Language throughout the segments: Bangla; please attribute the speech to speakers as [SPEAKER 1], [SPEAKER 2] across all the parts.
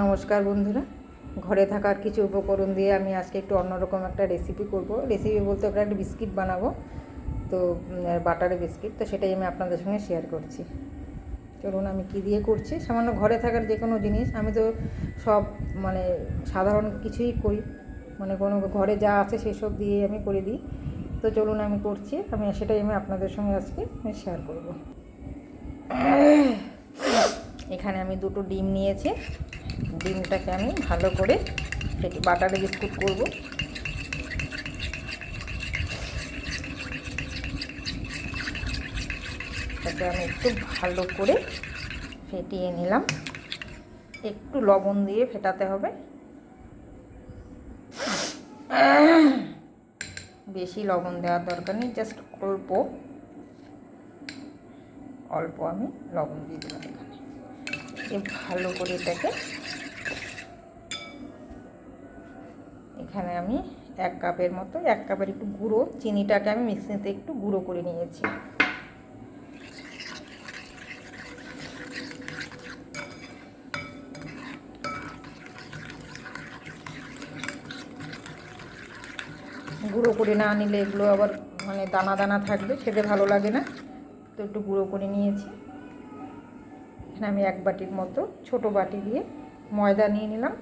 [SPEAKER 1] নমস্কার বন্ধুরা। ঘরে থাকার কিছু উপকরণ দিয়ে আমি আজকে একটু অন্যরকম একটা রেসিপি করব। রেসিপি বলতে ওটা একটা বিস্কিট বানাবো। তো বাটারে বিস্কিট। তো সেটাই আমি আপনাদের সঙ্গে শেয়ার করছি। চলুন আমি কি দিয়ে করছি? সামান্য ঘরে থাকার যে কোনো জিনিস। আমি তো সব মানে সাধারণ কিছুই করি। মানে কোনো ঘরে যা আছে সেসব দিয়ে আমি করে দিই। তো চলুন আমি করছি। আমি সেটাই আমি আপনাদের সঙ্গে আজকে শেয়ার করব। এখানে আমি দুটো ডিম নিয়েছি। ডিমটাকে আমি ভালো করে সেটি বাটারে বিস্কুট করব। তাতে আমি একটু ভালো করে ফেটিয়ে নিলাম। একটু লবণ দিয়ে ফেটাতে হবে। বেশি লবণ দেওয়ার দরকার নেই, জাস্ট অল্প। অল্প আমি লবণ দিয়ে দিলাম। ভালো করে এটাকে এখানে আমি এক কাপের মতো, এক কাপের একটু গুঁড়ো, চিনিটাকে আমি মিক্সিতে একটু গুঁড়ো করে নিয়েছি। গুঁড়ো করে না নিলে এগুলো আবার মানে দানা দানা থাকবে, খেতে ভালো লাগে না। তো একটু গুঁড়ো করে নিয়েছি। এখানে আমি এক বাটির মতো ছোট বাটি দিয়ে ময়দা নিয়ে নিলাম।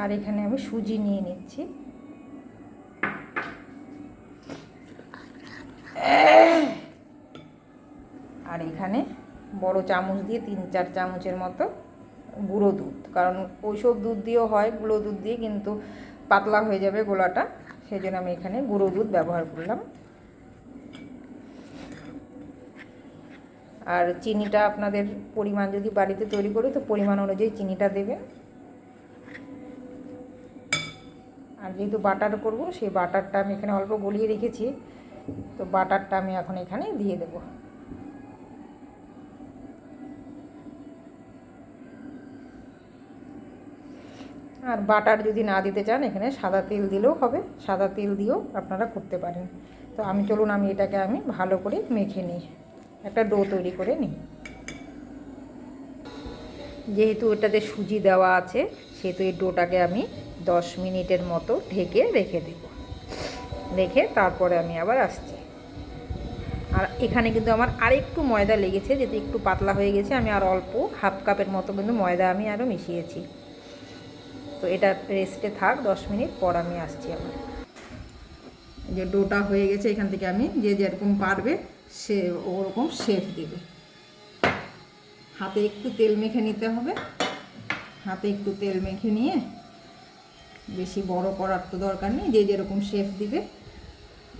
[SPEAKER 1] আর এখানে আমি সুজি নিয়ে নিচ্ছি। আর এখানে বড় চামচ দিয়ে তিন চার চামচের মতো গুঁড়ো দুধ, কারণ ওইসব দুধ দিয়েও হয়, গুঁড়ো দুধ দিয়ে কিন্তু পাতলা হয়ে যাবে গোলাটা। সেই জন্য আমি এখানে গুঁড়ো দুধ ব্যবহার করলাম। আর চিনিটা আপনাদের পরিমাণ যদি বাড়িতে তৈরি করি, তো পরিমাণ অনুযায়ী চিনিটা দেবেন। আর যেহেতু বাটার করব, সেই বাটারটা আমি এখানে অল্প গলিয়ে রেখেছি, তো বাটারটা আমি এখন এখানে দিয়ে দেবো। আর বাটার যদি না দিতে চান, এখানে সাদা তেল দিলেও হবে। সাদা তেল দিয়েও আপনারা করতে পারেন। তো আমি, চলুন আমি এটাকে আমি ভালো করে মেখে নিই। একটা ডো তৈরি করে নিই। যেহেতু ওটাতে সুজি দেওয়া আছে, সেহেতু এই ডোটাকে আমি দশ মিনিটের মতো ঢেকে রেখে দেব। রেখে তারপরে আমি আবার আসছি। আর এখানে কিন্তু আমার আরেকটু ময়দা লেগেছে, যেহেতু একটু পাতলা হয়ে গেছে, আমি আর অল্প হাফ কাপের মতো কিন্তু ময়দা আমি আরও মিশিয়েছি। তো এটা রেস্টে থাক, দশ মিনিট পর আমি আসছি আবার। যে ডোটা হয়ে গেছে, এখান থেকে আমি যে যেরকম পারবে সে ওরকম শেপ দেবে। হাতে একটু তেল মেখে নিতে হবে। হাতে একটু তেল মেখে নিয়ে বেশি বড় করার তো দরকার নেই, যে যেরকম শেপ দিবে।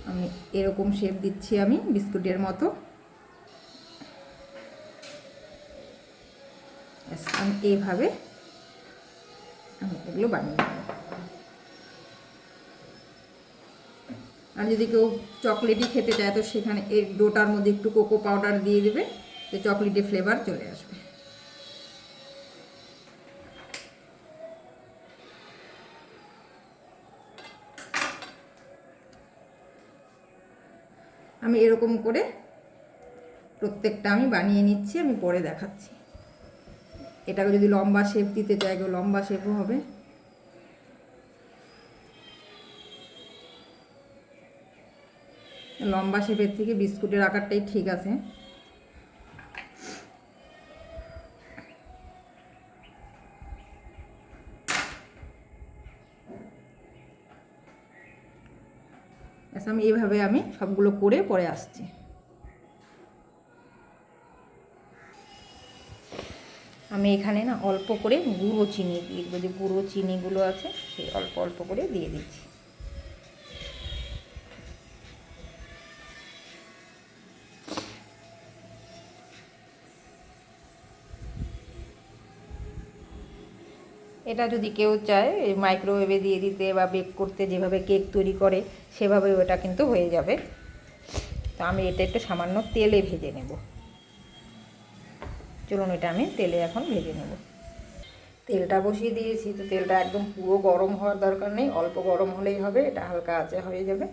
[SPEAKER 1] আমি এরকম শেপ দিচ্ছি আমি বিস্কুটের মতো। আমি এইভাবে এগুলো বানিয়ে নেব আর যদি কেউ চকলেটই খেতে চায়, তো সেখানে এই ডোটার মধ্যে একটু কোকো পাউডার দিয়ে দেবে, তো চকলেটের ফ্লেভার চলে আসবে। আমি এরকম করে প্রত্যেকটা আমি বানিয়ে নিচ্ছি, আমি পরে দেখাচ্ছি। এটাকে যদি লম্বা শেপ দিতে চাই লম্বা শেপও হবে। লম্বা শেপের থেকে বিস্কুটের আকারটাই ঠিক আছে। আমি এইভাবে আমি সবগুলো করে পরে আসছি। আমি এখানে না অল্প করে গুঁড়ো চিনি দিয়ে যে গুঁড়ো চিনিগুলো আছে, সেই অল্প অল্প করে দিয়ে দিচ্ছি। এটা যদি কেউ চায় মাইক্রোওয়েভে দিয়ে দিতে বা বেক করতে, যেভাবে কেক তৈরি করে, সেভাবে ওটা কিন্তু হয়ে যাবে। তো আমি এটা একটু সামান্য তেলে ভেজে নেব। চলুন এটা আমি তেলে এখন ভেজে নেব। তেলটা বসিয়ে দিয়েছি, তো তেলটা একদম পুরো গরম হওয়ার দরকার নেই, অল্প গরম হলেই হবে, এটা হালকা আঁচে হয়ে যাবে।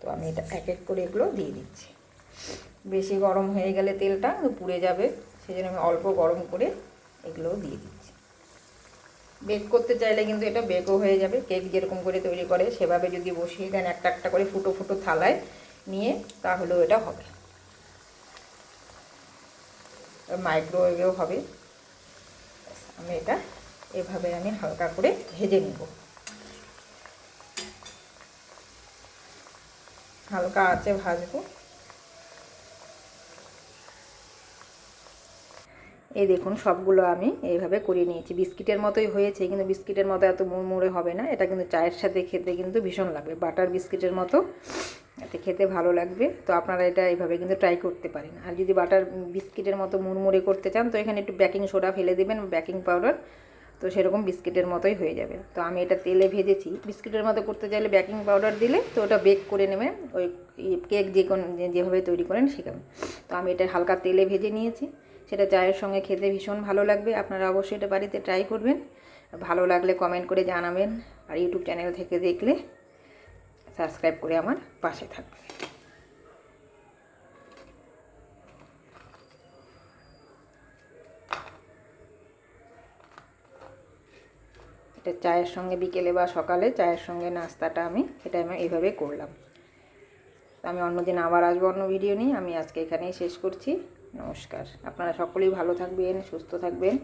[SPEAKER 1] তো আমি এটা এক এক করে এগুলো দিয়ে দিচ্ছি। বেশি গরম হয়ে গেলে তেলটা পুড়ে যাবে সেই জন্য আমি অল্প গরম করে এগুলোও দিয়ে দিচ্ছি। বেক করতে চাইলে কিন্তু এটা বেকও হয়ে যাবে। কেক যেরকম করে তৈরি করে, সেভাবে যদি বসিয়ে দেন, একটা একটা করে ফুটো ফুটো থালায় নিয়ে, তাহলেও এটা হবে। মাইক্রোওয়েভেও হবে। আমি এটা এভাবে আমি হালকা করে ভেজে নিব। হালকা আছে ভাজবো। এই দেখুন, সবগুলো আমি এইভাবে করে নিয়েছি। বিস্কিটের মতোই হয়েছে, কিন্তু বিস্কিটের মতো এত মুড়মুড়ে হবে না। এটা কিন্তু চায়ের সাথে খেতে কিন্তু ভীষণ লাগবে। বাটার বিস্কিটের মতো এতে খেতে ভালো লাগবে। তো আপনারা এটা এইভাবে কিন্তু ট্রাই করতে পারেন। আর যদি বাটার বিস্কিটের মতো মুড়মুড়ে করতে চান, তো এখানে একটু বেকিং সোডা ফেলে দেবেন। বেকিং পাউডার তো সেরকম বিস্কিটের মতোই হয়ে যাবে। তো আমি এটা তেলে ভেজেছি। বিস্কিটের মতো করতে চাইলে বেকিং পাউডার দিলে তো ওটা বেক করে নেবেন ওই কেক যে কোন যেভাবে তৈরি করেন সেখানে। তো আমি এটা হালকা তেলে ভেজে নিয়েছি। সেটা চায়ের সঙ্গে খেতে ভীষণ ভালো লাগবে। আপনারা অবশ্যই এটা বাড়িতে ট্রাই করবেন। ভালো লাগলে কমেন্ট করে জানাবেন। আর ইউটিউব চ্যানেল থেকে দেখলে সাবস্ক্রাইব করে আমার পাশে থাকবে এটা চায়ের সঙ্গে বিকেলে বা সকালে চায়ের সঙ্গে নাস্তাটা আমি এটা আমি এইভাবে করলাম। আমি অন্যদিন আবার আসব অন্য ভিডিও নিয়ে। আমি আজকে এখানেই শেষ করছি। নমস্কার। আপনারা সকলেই ভালো থাকবেন, সুস্থ থাকবেন।